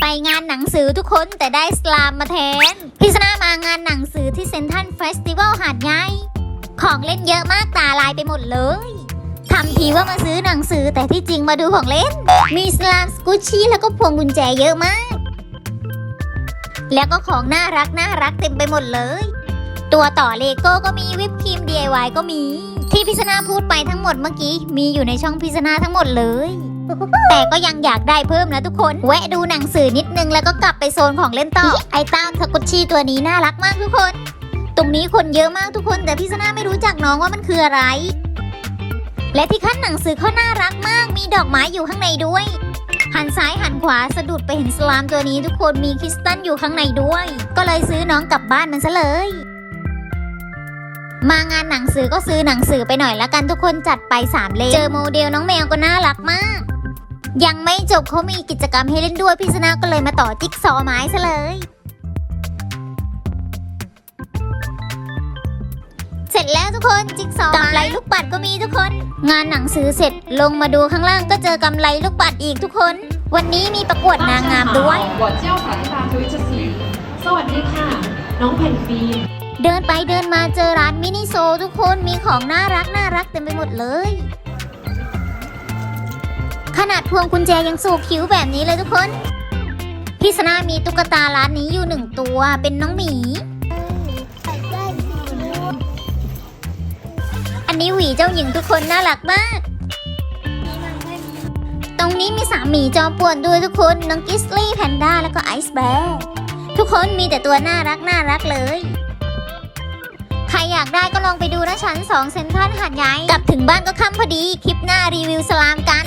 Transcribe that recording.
ไปงานหนังสือทุกคนแต่ได้สลามมาแทนพี่สนามางานหนังสือที่เซนทัลเฟสติวัลหาดใหญ่ของเล่นเยอะมากตาลายไปหมดเลยทำทีว่ามาซื้อหนังสือแต่ที่จริงมาดูของเล่น มีสลามสกุชชี่แล้วก็พวงกุญแจเยอะมาก แล้วก็ของน่ารักน่ารักเต็มไปหมดเลย ตัวต่อเลโก้ก็มีวิปครีม DIY ก็มี ที่พิษณาพูดไปทั้งหมดเมื่อกี้ มีอยู่ในช่องพิษณาทั้งหมดเลย แต่ก็ยังอยากได้เพิ่มนะทุกคน แวะดูหนังสือนิดนึงแล้วก็กลับไปโซนของเล่นต่อ ไอต้าสกุชชี่ตัวนี้น่ารักมากทุกคน ตรงนี้คนเยอะมากทุกคน แต่พิษณาไม่รู้จักน้องว่ามันคืออะไร และที่ขั้นหนังสือเขาน่ารักมาก มีดอกไม้อยู่ข้างในด้วย หันซ้ายหันขวาสะดุดไปเห็นสลามตัวนี้ทุกคนมีคริสตัลอยู่ข้างในด้วย ก็เลยซื้อน้องกลับบ้านมันซะเลยมางานหนังสือก็ซื้อหนังสือไปหน่อยละกันทุกคนจัดไป3เล่มเจอโมเดลน้องแมวก็น่ารักมาก ยังไม่จบเขามีกิจกรรมให้เล่นด้วยพี่ชนะก็เลยมาต่อจิ๊กซอไม้ซะเลยเสร็จแล้วทุกคนจิ๊กซอกำไรลูกปัดก็มีทุกคน งานหนังสือเสร็จลงมาดูข้างล่างก็เจอกำไรลูกปัดอีกทุกคน วันนี้มีประกวดนางงามด้วยบทเจ้าสาธิตาทวิชศรีสวัสดีค่ะ น้องแผ่นฟีเดินไปเดินมาเจอร้านมินิโซทุกคนมีของน่ารักน่ารักเต็มไปหมดเลย ขนาดพวงกุญแจยังสูบคิ้วแบบนี้เลยทุกคน พี่สนามีตุ๊กตาร้านนี้อยู่หนึ่งตัวเป็นน้องหมี อันนี้หวีเจ้าหญิงทุกคนน่ารักมาก ตรงนี้มีสามหมีจอมป่วนด้วยทุกคนน้องกิสลี่แพนด้าแล้วก็ไอซ์แบร์ทุกคนมีแต่ตัวน่ารักน่ารักเลยใครอยากได้ก็ลองไปดูนะชั้น2เซ็นทรัลหาดใหญ่กลับถึงบ้านก็ค่ำพอดี คลิปหน้ารีวิวสลามกัน